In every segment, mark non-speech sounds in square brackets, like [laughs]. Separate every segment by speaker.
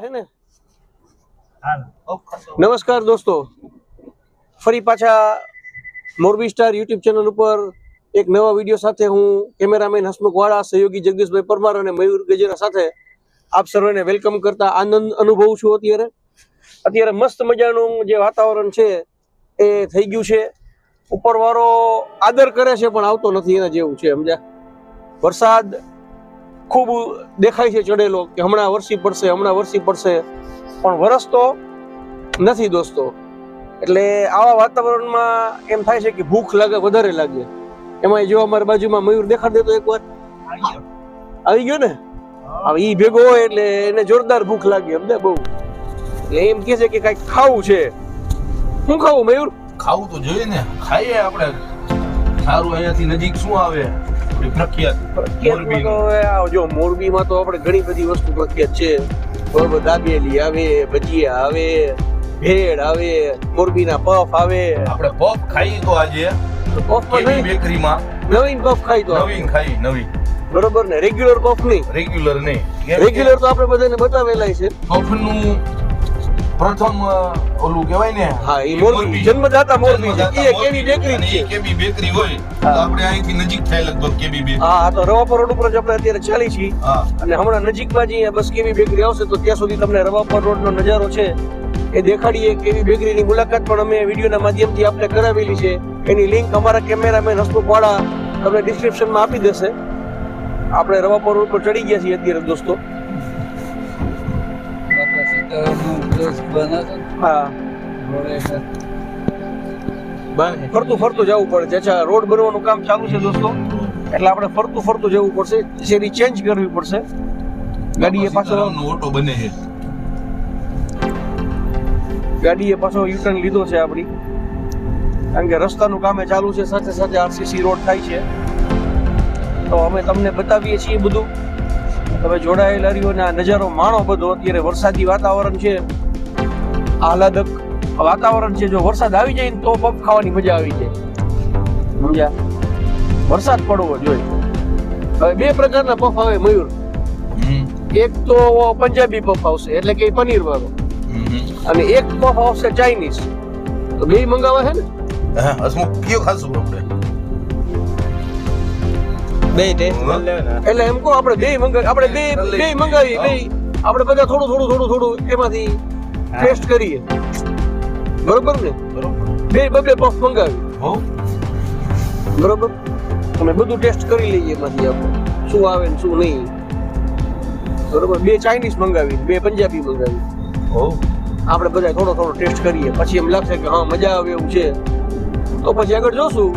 Speaker 1: હે ને? નમસ્કાર દોસ્તો. ફરી પાછા મોરબી સ્ટાર યુટ્યુબ ચેનલ ઉપર એક નવા વીડિયો સાથે હું કેમેરામેન હસમુખ વાળા સહયોગી જગદીશભાઈ પરમાર અને મયુર ગજેરા સાથે આપ સર્વેને વેલકમ કરતા આનંદ અનુભવું છું અત્યારે. અત્યારે મસ્ત મજાનું જે વાતાવરણ છે એ થઈ ગયું છે. ઉપરવાળો આદર કરે છે પણ આવતો નથી એના જેવું છે સમજ્યા? વરસાદ ખૂબ દેખાય છે ચડેલો કે હમણાં વરસી પડશે, હમણાં વરસી પડશે. પણ વરસતો નથી દોસ્તો. એટલે આવા વાતાવરણમાં એમ થાય છે કે ભૂખ લાગે, વધારે લાગે. એમાં જો અમારી બાજુમાં મયુર દેખાડ દેતો એકવાર. આવી ગયો ને? હવે એ ભેગો હોય એટલે એને જોરદાર ભૂખ લાગે અમને બહુ. એટલે એમ કે છે કે કંઈક ખાવું છે. શું ખાવું મયુર?
Speaker 2: ખાવું તો જોઈએ ને. ખાઈએ આપણે. સારું અહીંયાથી નજીક શું આવે? પ્રખ્યાત
Speaker 1: જો મોરબીમાં તો આપણે ઘણી બધી વસ્તુ પ્રખ્યાત છે. બરોબર દાબેલી આવે ભજીયા આવે ભેળ આવે મોરબીના પફ આવે.
Speaker 2: આપણે પફ ખાઈએ તો આજે
Speaker 1: પફ નહીં?
Speaker 2: બેકરીમાં?
Speaker 1: નવીન પફ ખાઈ તો
Speaker 2: નવીન ખાઈ નવી
Speaker 1: બરોબર ને? રેગ્યુલર પફ નહીં.
Speaker 2: રેગ્યુલર નહીં.
Speaker 1: રેગ્યુલર તો આપણે બધાને બતાવેલા છે.
Speaker 2: પફનું પ્રથમ ઓલું કહેવાય ને
Speaker 1: હા એ મોરબી. જન્મદાતા મોરબી છે. એ કેવી બેકરી છે.
Speaker 2: ઈ કેવી બેકરી હોય તો
Speaker 1: હા.
Speaker 2: આપણે અહીંથી નજીક થાય લગભગ કેવી બેકરી.
Speaker 1: હા તો રવાપર રોડ ઉપર જ આપણે અત્યારે ચાલી છીએ.
Speaker 2: હા.
Speaker 1: અને હમણાં નજીકમાં જ બસ કેવી બેકરી આવશે તો ત્યાં સુધી તમને રવાપર રોડનો નજારો છે એ દેખાડીએ કેવી બેકરીની મુલાકાત પણ અમે વિડીયોના માધ્યમથી આપણે કરાવેલી છે. એની લિંક અમારા કેમેરામેન હસમુખ વાળા તમને ડિસ્ક્રિપ્શનમાં આપી દેશે. આપણે રવાપર રોડ પર ચડી ગયા છીએ અત્યારે દોસ્તો.
Speaker 3: બનાતો
Speaker 1: હા.
Speaker 3: ઘોડે
Speaker 1: ફરતું ફરતું જવું પડે છે. રોડ બનવાનું કામ ચાલુ છે દોસ્તો? એટલે આપણે ફરતું ફરતું જવું પડશે. શેરી ચેન્જ કરવી પડશે. ગાડીએ પાછો
Speaker 2: સીતારામનો ઓટો બને છે.
Speaker 1: ગાડીએ પાછો યુટર્ન લીધો છે આપણી. કારણ કે રસ્તાનું કામે ચાલુ છે. સાથે સાથે આરસીસી રોડ થાય છે. તો અમે તમને બતાવીએ છીએ બધું. તમે જોડાયેલા રહ્યો અને આ નજારો માણો બધો. અત્યારે વરસાદી વાતાવરણ છે. આહલાદક વાતાવરણ છે જો વરસાદ આવી જાય ને તો પફ ખાવાની મજા આવી જાય. સમજ્યા? વરસાદ પડવો જોઈએ. હવે બે પ્રકારના પફ આવે મયુર. એક તો પંજાબી પફ આવશે એટલે કે પનીર વાળો. અને એક પફ આવશે ચાઇનીઝ. તો બે મંગાવા છે ને?
Speaker 2: હા હસમુખ કયો ખાશું આપણે?
Speaker 3: બે
Speaker 1: એટલે એમ કહો આપણે બે મંગાવી આપણે બે બે મંગાવી બે. આપણે બધા થોડું થોડું થોડું થોડું એમાંથી ટેસ્ટ કરીએ. બરોબર ને?
Speaker 2: બરોબર
Speaker 1: બે બબે પફ મંગાવી.
Speaker 2: હો?
Speaker 1: બરોબર? અમે બધું ટેસ્ટ કરી લઈએ એમાંથી આપણે. શું આવે ને શું નહીં. બરોબર? બે ચાઇનીઝ મંગાવી બે પંજાબી મંગાવી.
Speaker 2: હો?
Speaker 1: આપણે બધા થોડો થોડો ટેસ્ટ કરીએ. પછી એમ લાગશે કે હા મજા આવે એવું છે. તો પછી આગળ જોશું.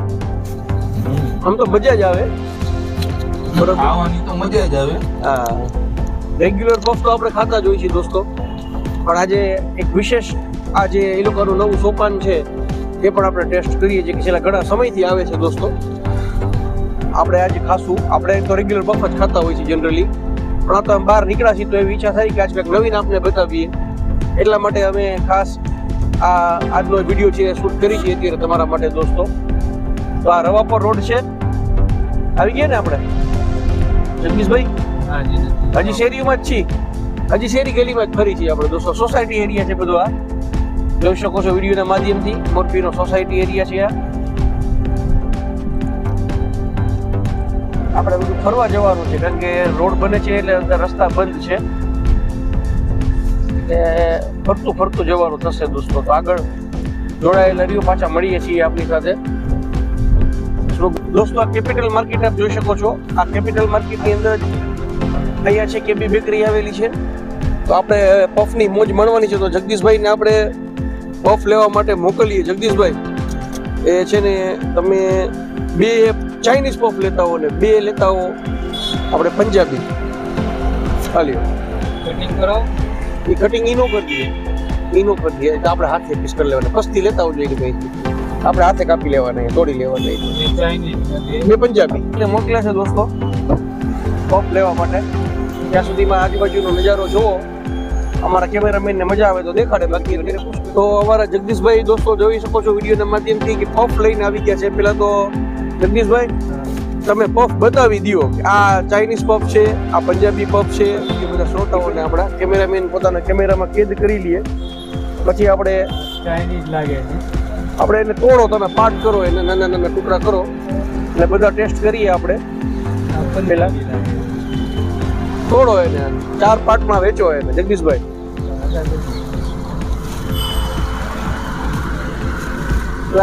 Speaker 1: આમ તો મજા જ આવે. બરોબર?
Speaker 2: ખાવાની તો મજા જ આવે.
Speaker 1: હા. રેગ્યુલર પફ તો આપણે ખાતા જ હોય છે દોસ્તો. પણ આજે એક વિશેષ આ જે એ લોકોનું નવું સોપાન છે એ પણ આપણે ટેસ્ટ કરીએ છીએ કે છેલ્લા ઘણા સમયથી આવે છે દોસ્તો. આપણે આજે ખાશું આપણે તો રેગ્યુલર બફ જ ખાતા હોય છે જનરલી પણ આ તો બહાર નીકળ્યા છીએ તો એવી ઈચ્છા થાય કે આજ કંઈક નવીન આપને બતાવીએ. એટલા માટે અમે ખાસ આ આજનો વીડિયો છે શૂટ કરી છીએ અત્યારે તમારા માટે દોસ્તો. તો આ રવાપર રોડ છે. આવી ગયા ને આપણે? જગદીશભાઈ? હાજી શેરીમાં જ છીએ? હજી શેરી ગલીમાં જ ફરી છીએ આપણે. દોસ્તો સોસાયટી એરિયા છે બધું આ. જોઈ શકો છો વિડીયોના માધ્યમથી. મોરબીનો સોસાયટી એરિયા છે આ. આપણે બધું ફરવા જવાનું છે, કારણ કે રોડ બને છે એટલે અંદર રસ્તા બંધ છે. એટલે ફરતું ફરતું જવાનું થશે દોસ્તો. તો આગળ જોડાયેલા રહ્યું, પાછા મળીએ છીએ આપણી સાથે. દોસ્તો, આ કેપિટલ માર્કેટ આપ જોઈ શકો છો. આ કેપિટલ માર્કેટની અંદર અહીંયા છે કેબી બેકરી આવેલી છે? તો આપણે પફની મોજ માણવાની છે તો જગદીશભાઈને આપણે પફ લેવા માટે મોકલીએ. જગદીશભાઈ એ છે ને તમે બે ચાઇનીઝ પફ લેતા હો ને બે લેતા હો. આપણે પંજાબી. હાલ્યો.
Speaker 3: કટિંગ કરાવો
Speaker 1: એ કટિંગ ઈનો કરી દઈએ. ઈનો કરી દઈએ. તો આપણે હાથે પીસ કરી લેવાના. પસ્તી લેતા હોઈએ કે ભાઈ આપણે હાથે કાપી લેવાના તોડી લેવાના બે પંજાબી. એટલે મોકલ્યા છે દોસ્તો. પફ લેવા માટે. ત્યાં સુધીમાં આજુબાજુનો નજારો જુઓ અમારા કેમેરામેનને મજા આવે તો દેખાડે બાકી તો અમારા જગદીશભાઈ દોસ્તો જોઈ શકો છો વિડીયોના માધ્યમથી કે પફ લઈને આવી ગયા છે. પેલા તો જગદીશભાઈ તમે પફ બતાવી દો કે આ ચાઇનીઝ પફ છે આ પંજાબી પફ છે એ બધા શ્રોતાઓને આપણા કેમેરામેન પોતાના કેમેરામાં કેદ કરી લઈએ પછી આપણે
Speaker 3: ચાઇનીઝ લાગે
Speaker 1: આપણે એને તોડો તમે પાટ કરો એને નાના નાના ટુકડા કરો. એટલે બધા ટેસ્ટ કરીએ આપણે.
Speaker 3: લાગે
Speaker 1: તોડો એને ચાર પાર્ટમાં વેચો એને જગદીશભાઈ.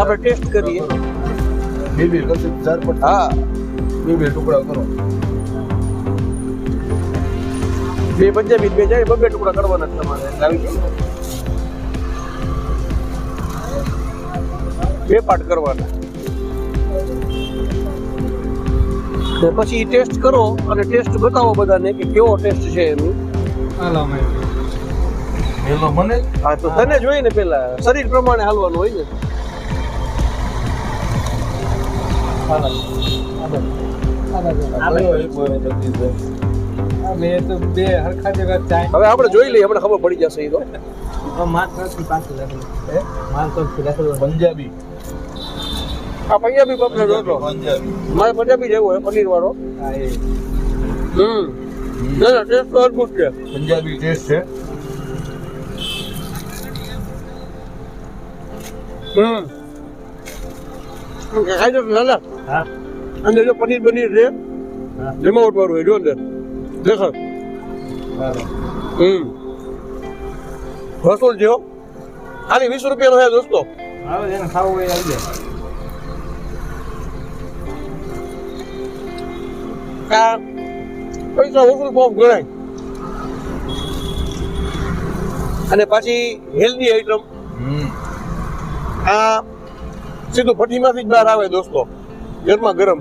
Speaker 1: આપણે ટેસ્ટ કરીએ.
Speaker 2: બે બે ચાર
Speaker 1: હા.
Speaker 2: બે બે ટુકડા કરો.
Speaker 1: બે પંજાબી બે જાય બબે ટુકડા કરવાના તમારે. આવી ગયું બે પાર્ટ કરવાના. ને પછી ટેસ્ટ કરો અને ટેસ્ટ બતાવો બધાને કે કેવો ટેસ્ટ છે એનું.
Speaker 3: હાલો
Speaker 2: પેલો મને?
Speaker 1: હા તો તને જોઈએ ને પેલા. શરીર પ્રમાણે હાલવાનું હોય ને. હવે આપણે જોઈ લઈએ આપણે ખબર પડી જશે એ તો. [laughs]
Speaker 2: પંજાબી.
Speaker 1: આ પંજાબી જોતો
Speaker 2: પંજાબી
Speaker 1: મારે પંજાબી જેવો હોય પનીર વાળો
Speaker 3: હા એ.
Speaker 1: હમ. ના ના ટેસ્ટ તો અદભુત છે.
Speaker 2: પંજાબી ટેસ્ટ છે.
Speaker 1: હમ. ખાઈ જશે દાદા
Speaker 3: હા.
Speaker 1: અંદર જો પનીર બનીર છે
Speaker 3: હા.
Speaker 1: જમાવટ વાળું હોય જો અંદર. દેખો હમ. છે હો. ખાલી વીસ રૂપિયાનો છે દોસ્તો.
Speaker 3: હવે એને ખાવું હોય આવી જાય.
Speaker 1: આ પૈસા વસૂલ બહુ ગણાય. અને પાછી હેલ્ધી આઈટમ આ સીધું ભઠ્ઠીમાંથી જ બહાર આવે દોસ્તો. ગરમા ગરમ.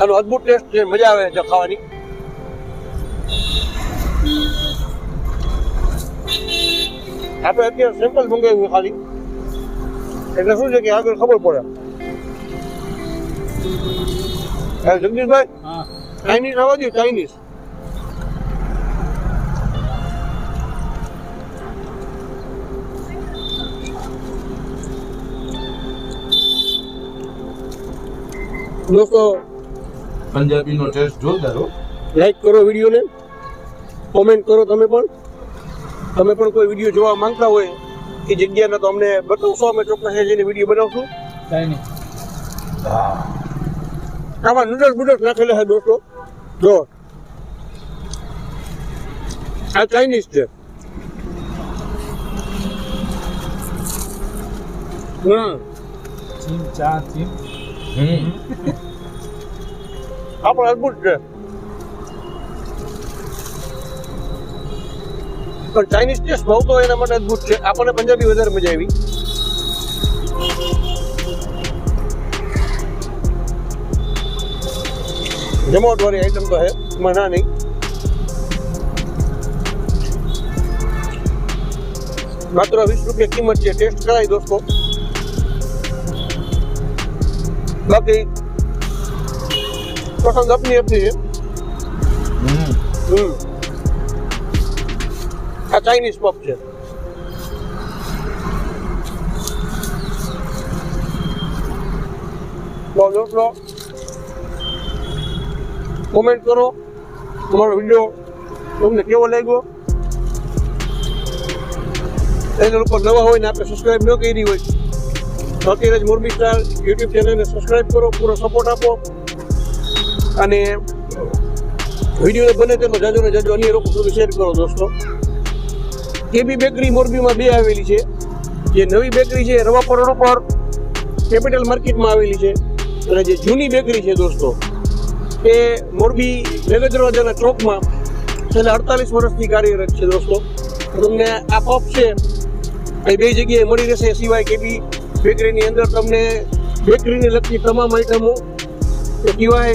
Speaker 1: આનો અદભુત ટેસ્ટ છે મજા આવે છે ખાવાની. આપણે અત્યારે સેમ્પલ મંગાવ્યું ખાલી. એટલે શું છે કે આગળ ખબર પડે. જગદીશભાઈ?
Speaker 3: હા.
Speaker 1: ચાઇનીઝ આવવા દઉં ચાઇનીઝ દોસ્તો
Speaker 2: પંજાબીનો ટેસ્ટ જોરદાર હો.
Speaker 1: લાઈક કરો વિડીયોને. કોમેન્ટ કરો તમે પણ. તમે પણ કોઈ વીડિયો જોવા માંગતા હોય એ જગ્યાના તો અમને બતાવશો. અમે ચોક્કસ જઈને વીડિયો બનાવશું. આમાં નૂડલ્સ બુડલ્સ નાખેલા છે દોસ્તો. જો. આ ચાઇનીઝ છે. હમ. આ પણ અદભુત છે. પણ ચાઇનીઝ ટેસ્ટ ભાવ તો એના માટે અદભુત છે. આપણને પંજાબી વધારે મજા આવી. જમાવટ વાળી આઈટમ તો હે એમાં ના નહીં. માત્ર વીસ રૂપિયા કિંમત છે. ટેસ્ટ કરાય દોસ્તો. બાકી પસંદ આપની આપની છે.
Speaker 2: હમ.
Speaker 1: આ ચાઇનીઝ પપ છે. તો લો કોમેન્ટ કરો. તમારો વીડિયો તમને કેવો લાગ્યો? ચેનલ ઉપર નવા હોય ને આપણે સબસ્ક્રાઇબ ન કરી હોય, તો અત્યારે જ મોરબી સ્ટાર યુટ્યુબ ચેનલને સબસ્ક્રાઇબ કરો, પૂરો સપોર્ટ આપો. અને વીડિયો બને તેટલો જાજો ને જાજો અન્ય લોકો સુધી શેર કરો, દોસ્તો. કેબી બેકરી મોરબીમાં બે આવેલી છે. જે નવી બેકરી છે રવાપર રોડ ઉપર કેપિટલ માર્કેટમાં આવેલી છે. અને જે જૂની બેકરી છે દોસ્તો, એ મોરબી વેગજ દરવાજાના ચોકમાં છેલ્લા અડતાલીસ વર્ષથી કાર્યરત છે દોસ્તો. તમને આ પપ છે, એ બે જગ્યાએ મળી રહેશે. સિવાય કેબી બેકરીની અંદર તમને બેકરીને લગતી તમામ આઈટમો સિવાય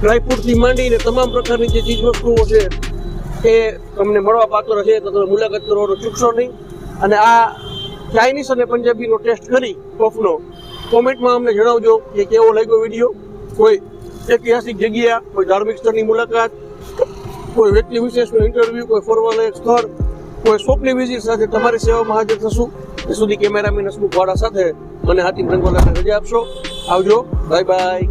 Speaker 1: ડ્રાયફ્રૂટથી માંડીને તમામ પ્રકારની જે ચીજ વસ્તુઓ છે એ તમને મળવા પાત્ર છે તો તમે મુલાકાત કરવાનો ચૂકશો નહીં. અને આ ચાઇનીઝ અને પંજાબીનો ટેસ્ટ કરી કોફનો કોમેન્ટમાં અમને જણાવજો કે કેવો લાગ્યો વીડિયો. કોઈ ઐતિહાસિક જગ્યા, કોઈ ધાર્મિક સ્થળની મુલાકાત, કોઈ વ્યક્તિ વિશેષનું ઇન્ટરવ્યૂ કોઈ ફરવાલાયક સ્થળ, કોઈ શોપની વિઝિટ સાથે તમારી સેવામાં હાજર થશું. એ સુધી કેમેરામેન હસમુખ વાળા સાથે મને હાથી રંગવાલાને રજા આપશો. આવજો. Bye bye.